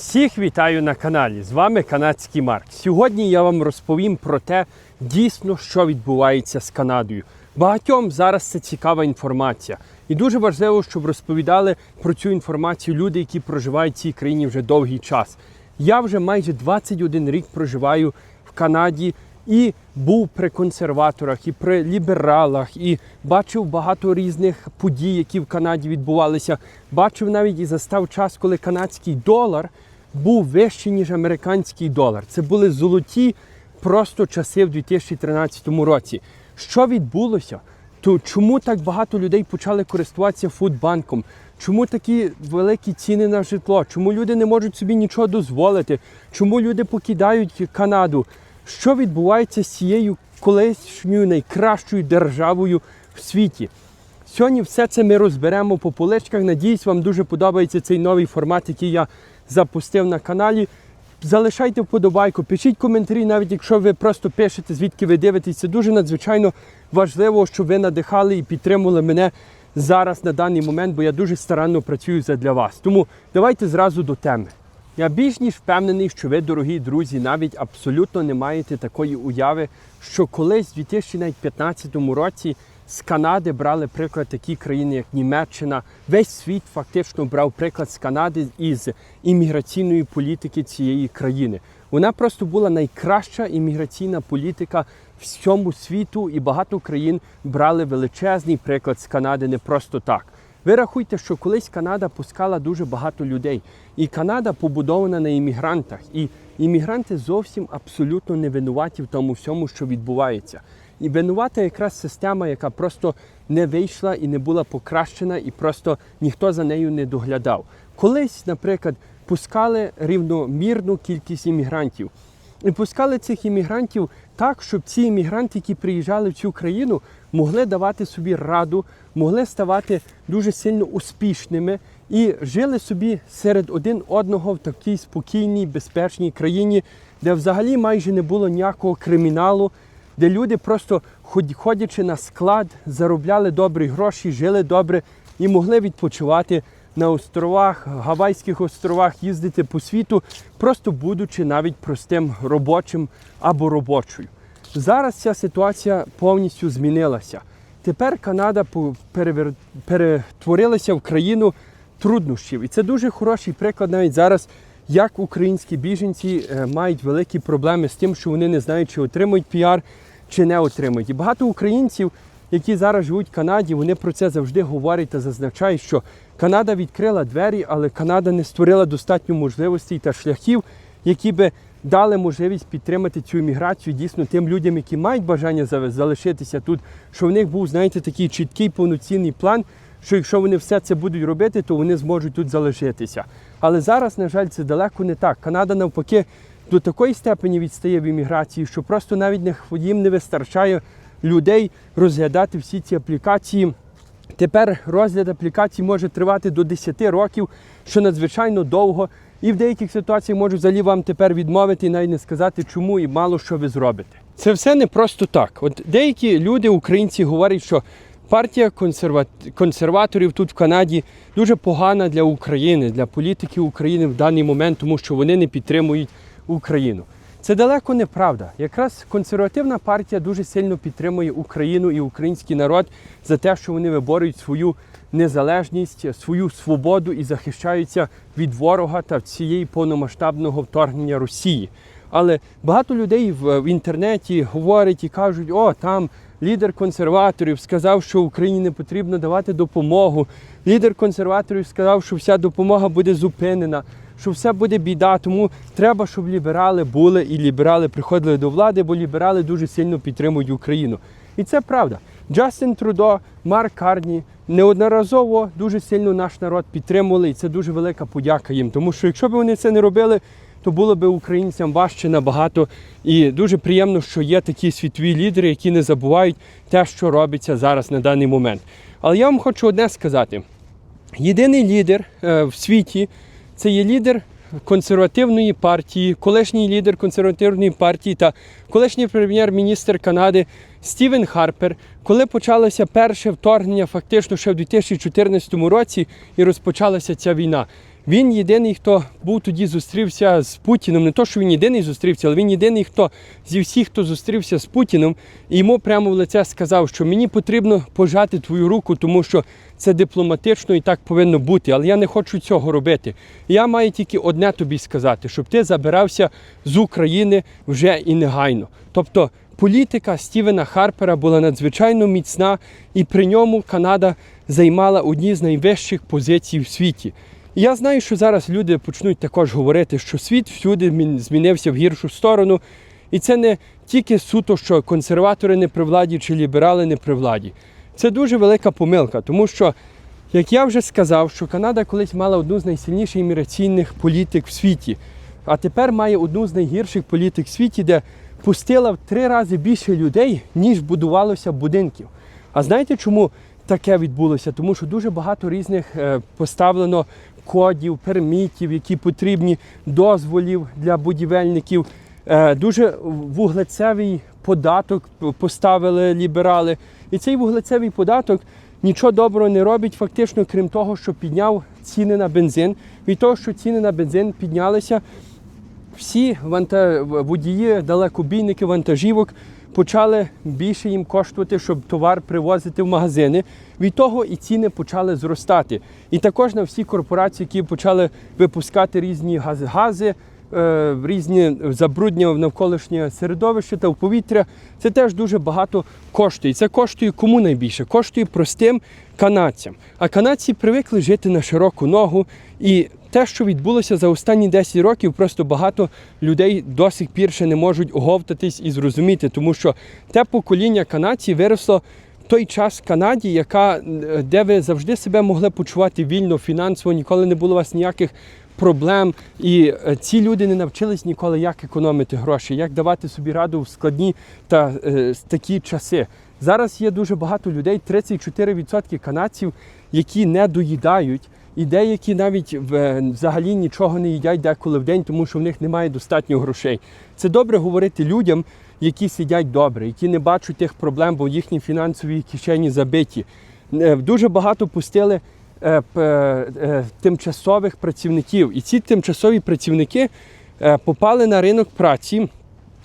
Всіх вітаю на каналі. З вами канадський Марк. Сьогодні я вам розповім про те, дійсно, що відбувається з Канадою. Багатьом зараз це цікава інформація. І дуже важливо, щоб розповідали про цю інформацію люди, які проживають в цій країні вже довгий час. Я вже майже 21 рік проживаю в Канаді і був при консерваторах, і при лібералах, і бачив багато різних подій, які в Канаді відбувалися. Бачив навіть і застав час, коли канадський долар був вищий, ніж американський долар. Це були золоті просто часи в 2013 році. Що відбулося? То чому так багато людей почали користуватися фудбанком? Чому такі великі ціни на житло? Чому люди не можуть собі нічого дозволити? Чому люди покидають Канаду? Що відбувається з цією колишньою найкращою державою в світі? Сьогодні все це ми розберемо по поличках. Надіюсь, вам дуже подобається цей новий формат, який я запустив на каналі. Залишайте вподобайку, пишіть коментарі, навіть якщо ви просто пишете, звідки ви дивитесь. Це дуже надзвичайно важливо, щоб ви надихали і підтримували мене зараз на даний момент, бо я дуже старанно працюю для вас. Тому давайте зразу до теми. Я більш ніж впевнений, що ви, дорогі друзі, навіть абсолютно не маєте такої уяви, що колись у 2015 році з Канади брали приклад такі країни, як Німеччина. Весь світ фактично брав приклад з Канади із імміграційної політики цієї країни. Вона просто була найкраща імміграційна політика всьому світу, і багато країн брали величезний приклад з Канади не просто так. Ви рахуйте, що колись Канада пускала дуже багато людей, і Канада побудована на іммігрантах. І іммігранти зовсім абсолютно не винуваті в тому всьому, що відбувається. І винувата якраз система, яка просто не вийшла і не була покращена, і просто ніхто за нею не доглядав. Колись, наприклад, пускали рівномірну кількість іммігрантів. І пускали цих іммігрантів так, щоб ці іммігранти, які приїжджали в цю країну, могли давати собі раду, могли ставати дуже сильно успішними і жили собі серед один одного в такій спокійній, безпечній країні, де взагалі майже не було ніякого криміналу, де люди просто ходячи на склад, заробляли добрі гроші, жили добре і могли відпочивати на островах, Гавайських островах, їздити по світу, просто будучи навіть простим робочим або робочою. Зараз ця ситуація повністю змінилася. Тепер Канада перевер- перетворилася в країну труднощів. І це дуже хороший приклад навіть зараз, як українські біженці е, мають великі проблеми з тим, що вони не знають, чи отримують піар, чи не отримують. І багато українців, які зараз живуть в Канаді, вони про це завжди говорять та зазначають, що Канада відкрила двері, але Канада не створила достатньо можливостей та шляхів, які би дали можливість підтримати цю імміграцію дійсно тим людям, які мають бажання залишитися тут, що в них був, знаєте, такий чіткий повноцінний план, що якщо вони все це будуть робити, то вони зможуть тут залишитися. Але зараз, на жаль, це далеко не так. Канада навпаки до такої степені відстає в імміграції, що просто навіть не їм не вистачає людей розглядати всі ці аплікації. Тепер розгляд аплікацій може тривати до 10 років, що надзвичайно довго. І в деяких ситуаціях можуть взагалі вам тепер відмовити і навіть не сказати, чому і мало що ви зробите. Це все не просто так. От деякі люди, українці, говорять, що партія консерва- консерваторів тут в Канаді дуже погана для України, для політики України в даний момент, тому що вони не підтримують Україну. Це далеко не правда. Якраз консервативна партія дуже сильно підтримує Україну і український народ за те, що вони виборюють свою незалежність, свою свободу і захищаються від ворога та цієї повномасштабного вторгнення Росії. Але багато людей в, інтернеті говорять і кажуть, о, там лідер консерваторів сказав, що Україні не потрібно давати допомогу. Лідер консерваторів сказав, що вся допомога буде зупинена, що все буде біда. Тому треба, щоб ліберали були і ліберали приходили до влади, бо ліберали дуже сильно підтримують Україну. І це правда. Джастин Трудо, Марк Карні неодноразово дуже сильно наш народ підтримували, і це дуже велика подяка їм. Тому що якщо б вони це не робили, то було б українцям важче набагато. І дуже приємно, що є такі світові лідери, які не забувають те, що робиться зараз на даний момент. Але я вам хочу одне сказати: єдиний лідер е, в світі це є лідер консервативної партії, колишній лідер консервативної партії та колишній прем'єр-міністр Канади Стівен Харпер, коли почалося перше вторгнення, фактично ще в 2014 році, і розпочалася ця війна. Він єдиний, хто був тоді зустрівся з Путіним. Не то, що він єдиний зустрівся, але він єдиний, хто зі всіх, хто зустрівся з Путіним, і йому прямо в лице сказав, що мені потрібно пожати твою руку, тому що це дипломатично і так повинно бути. Але я не хочу цього робити. Я маю тільки одне тобі сказати, щоб ти забирався з України вже і негайно. Тобто політика Стівена Харпера була надзвичайно міцна, і при ньому Канада займала одні з найвищих позицій в світі. Я знаю, що зараз люди почнуть також говорити, що світ всюди змінився в гіршу сторону. І це не тільки суто, що консерватори не при владі чи ліберали не при владі. Це дуже велика помилка, тому що, як я вже сказав, що Канада колись мала одну з найсильніших імміграційних політик в світі, а тепер має одну з найгірших політик в світі, де пустила в три рази більше людей, ніж будувалося будинків. А знаєте, чому таке відбулося? Тому що дуже багато різних е, поставлено кодів, пермітів, які потрібні, дозволів для будівельників. Е, Дуже вуглецевий податок поставили ліберали. І цей вуглецевий податок нічого доброго не робить, фактично, крім того, що підняв ціни на бензин. Від того, що ціни на бензин піднялися, всі водії, далекобійники вантажівок почали більше їм коштувати, щоб товар привозити в магазини. Від того і ціни почали зростати. І також на всі корпорації, які почали випускати різні газ- гази, е, різні забруднення в навколишнє середовище та в повітря, це теж дуже багато коштує. Це коштує кому найбільше? Коштує простим канадцям. А канадці привикли жити на широку ногу. І те, що відбулося за останні 10 років, просто багато людей до сих пір ще не можуть оговтатись і зрозуміти, тому що те покоління канадців виросло в той час в Канаді, яка, е, де ви завжди себе могли почувати вільно, фінансово, ніколи не було у вас ніяких проблем. І е, ці люди не навчились ніколи, як економити гроші, як давати собі раду в складні та е, такі часи. Зараз є дуже багато людей, 34% канадців, які не доїдають. І деякі навіть взагалі нічого не їдять деколи в день, тому що в них немає достатньо грошей. Це добре говорити людям, які сидять добре, які не бачать тих проблем, бо їхні фінансові кишені забиті. Е, Дуже багато пустили е, е, тимчасових працівників. І ці тимчасові працівники е, попали на ринок праці.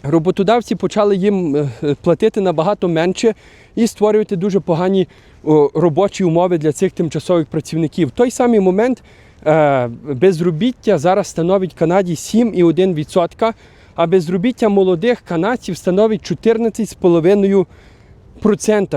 Роботодавці почали їм е, е, платити набагато менше і створювати дуже погані робочі умови для цих тимчасових працівників. В той самий момент е, безробіття зараз становить Канаді 7,1%, а безробіття молодих канадців становить 14,5%.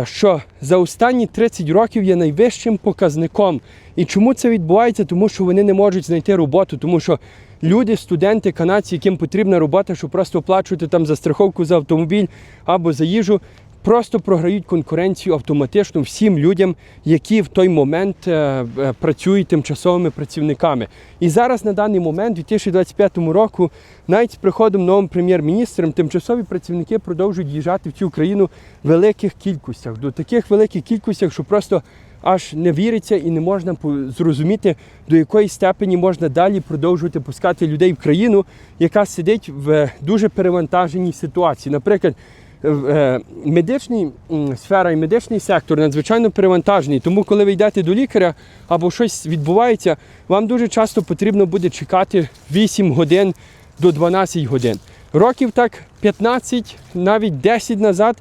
Що за останні 30 років є найвищим показником. І чому це відбувається? Тому що вони не можуть знайти роботу, тому що люди, студенти, канадці, яким потрібна робота, щоб просто оплачувати там за страховку за автомобіль або за їжу, просто програють конкуренцію автоматично всім людям, які в той момент е, е, працюють тимчасовими працівниками. І зараз на даний момент, у 2025 року, навіть з приходом новим прем'єр-міністром, тимчасові працівники продовжують їжджати в цю країну в великих кількостях, до таких великих кількостях, що просто аж не віриться і не можна зрозуміти, до якої степені можна далі продовжувати пускати людей в країну, яка сидить в дуже перевантаженій ситуації. Наприклад, е, медичний сфера і медичний сектор надзвичайно перевантажений. Тому, коли ви йдете до лікаря або щось відбувається, вам дуже часто потрібно буде чекати 8 годин до 12 годин. Років так 15, навіть 10 назад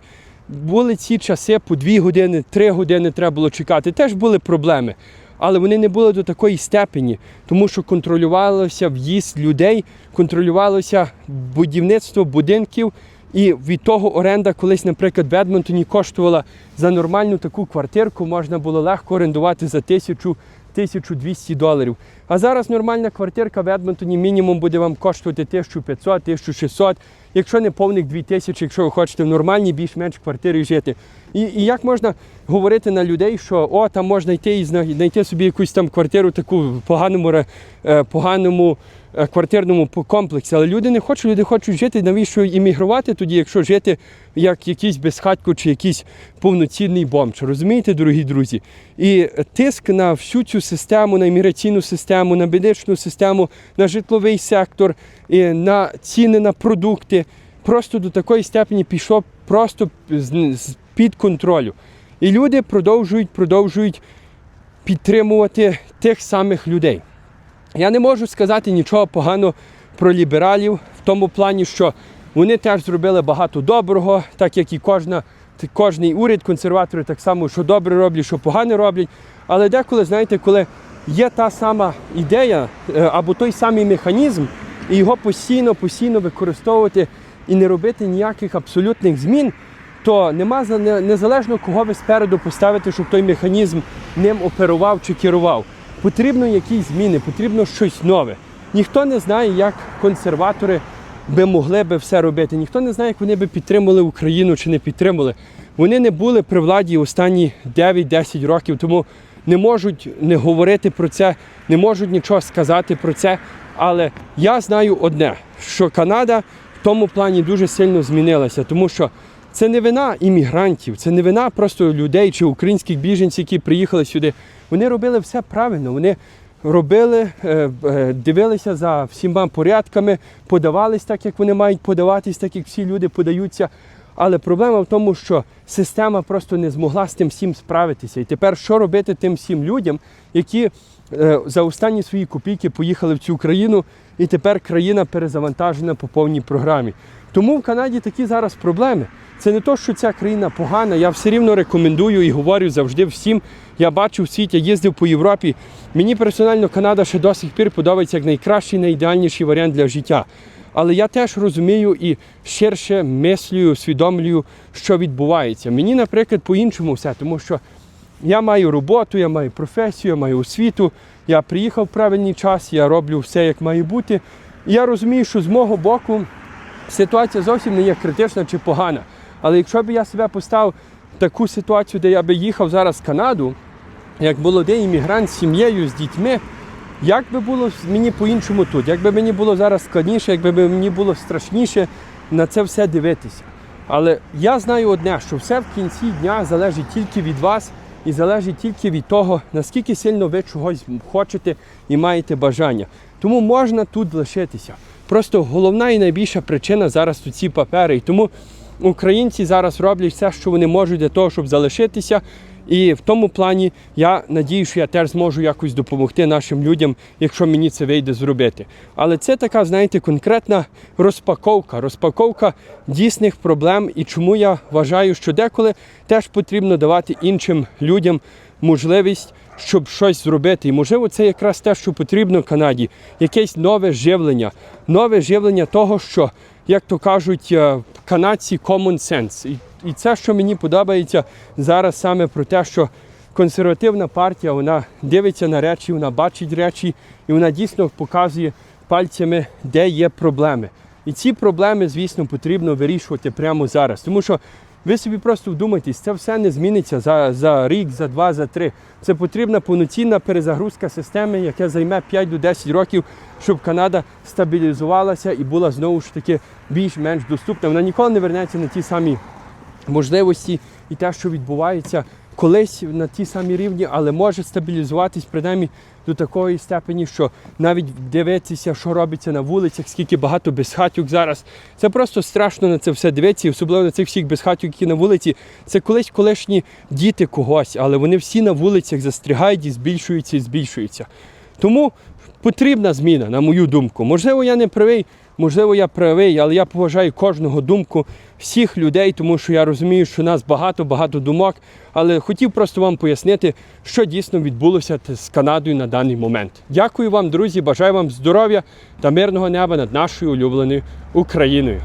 були ці часи по 2 години, 3 години треба було чекати. Теж були проблеми. Але вони не були до такої степені, тому що контролювалося в'їзд людей, контролювалося будівництво будинків. І від того оренда колись, наприклад, в Едмонтоні коштувала за нормальну таку квартирку, можна було легко орендувати за тисячу 1200 доларів. А зараз нормальна квартирка в Едмонтоні мінімум буде вам коштувати 1500, 1600, якщо не повних 2000, якщо ви хочете в нормальній більш-менш квартирі жити. І, і як можна говорити на людей, що о, там можна йти і знайти собі якусь там квартиру таку в поганому, е, поганому квартирному комплексі. Але люди не хочуть, люди хочуть жити. Навіщо іммігрувати тоді, якщо жити як якийсь безхатько чи якийсь повноцінний бомж? Розумієте, дорогі друзі? І тиск на всю цю систему, на імміграційну систему, на медичну систему, на житловий сектор, на ціни на продукти просто до такої степені пішов просто з- з- під контролю. І люди продовжують, продовжують підтримувати тих самих людей. Я не можу сказати нічого поганого про лібералів в тому плані, що вони теж зробили багато доброго, так як і кожна, кожний уряд, консерватори так само, що добре роблять, що погане роблять. Але деколи, знаєте, коли є та сама ідея е, або той самий механізм, і його постійно, постійно використовувати і не робити ніяких абсолютних змін, то нема незалежно кого ви спереду поставите, щоб той механізм ним оперував чи керував. Потрібно якісь зміни, потрібно щось нове. Ніхто не знає, як консерватори би могли би все робити. Ніхто не знає, як вони би підтримали Україну чи не підтримали. Вони не були при владі останні 9-10 років, тому не можуть не говорити про це, не можуть нічого сказати про це. Але я знаю одне, що Канада в тому плані дуже сильно змінилася, тому що це не вина іммігрантів, це не вина просто людей чи українських біженців, які приїхали сюди. Вони робили все правильно. Вони робили, е, е, дивилися за всіма порядками, подавались так, як вони мають подаватись, так як всі люди подаються. Але проблема в тому, що система просто не змогла з тим всім справитися. І тепер що робити тим всім людям, які е, за останні свої копійки поїхали в цю країну, і тепер країна перезавантажена по повній програмі. Тому в Канаді такі зараз проблеми. Це не то, що ця країна погана. Я все рівно рекомендую і говорю завжди всім. Я бачу в світі, їздив по Європі. Мені персонально Канада ще до сих пір подобається як найкращий, найідеальніший варіант для життя. Але я теж розумію і ширше мислюю, усвідомлюю, що відбувається. Мені, наприклад, по-іншому все, тому що я маю роботу, я маю професію, я маю освіту, я приїхав в правильний час, я роблю все, як має бути. Я розумію, що з мого боку ситуація зовсім не є критична чи погана. Але якщо б я себе поставив в таку ситуацію, де я би їхав зараз в Канаду, як молодий іммігрант з сім'єю, з дітьми, як би було мені по-іншому тут? Як би мені було зараз складніше, якби мені було страшніше на це все дивитися. Але я знаю одне, що все в кінці дня залежить тільки від вас і залежить тільки від того, наскільки сильно ви чогось хочете і маєте бажання. Тому можна тут лишитися. Просто головна і найбільша причина зараз тут ці папери. І тому українці зараз роблять все, що вони можуть для того, щоб залишитися. І в тому плані я надію, що я теж зможу якось допомогти нашим людям, якщо мені це вийде зробити. Але це така, знаєте, конкретна розпаковка, розпаковка дійсних проблем. І чому я вважаю, що деколи теж потрібно давати іншим людям можливість, щоб щось зробити. І можливо, це якраз те, що потрібно Канаді, якесь нове живлення, нове живлення того, що, як то кажуть, е, канадці common sense. І це, що мені подобається зараз саме про те, що консервативна партія вона дивиться на речі, вона бачить речі, і вона дійсно показує пальцями, де є проблеми. І ці проблеми, звісно, потрібно вирішувати прямо зараз. Тому що ви собі просто вдумайтесь, це все не зміниться за, за рік, за два, за три. Це потрібна повноцінна перезагрузка системи, яка займе 5 до 10 років, щоб Канада стабілізувалася і була знову ж таки більш-менш доступна. Вона ніколи не вернеться на ті самі можливості і те, що відбувається колись на ті самі рівні, але може стабілізуватись принаймні до такої степені, що навіть дивитися, що робиться на вулицях, скільки багато безхатюк зараз. Це просто страшно на це все дивитися, особливо на цих всіх безхатюк, які на вулиці. Це колись колишні діти когось, але вони всі на вулицях застрягають і збільшуються і збільшуються. Тому потрібна зміна, на мою думку. Можливо, я не правий, можливо, я правий, але я поважаю кожного думку всіх людей, тому що я розумію, що нас багато-багато думок. Але хотів просто вам пояснити, що дійсно відбулося з Канадою на даний момент. Дякую вам, друзі, бажаю вам здоров'я та мирного неба над нашою улюбленою Україною.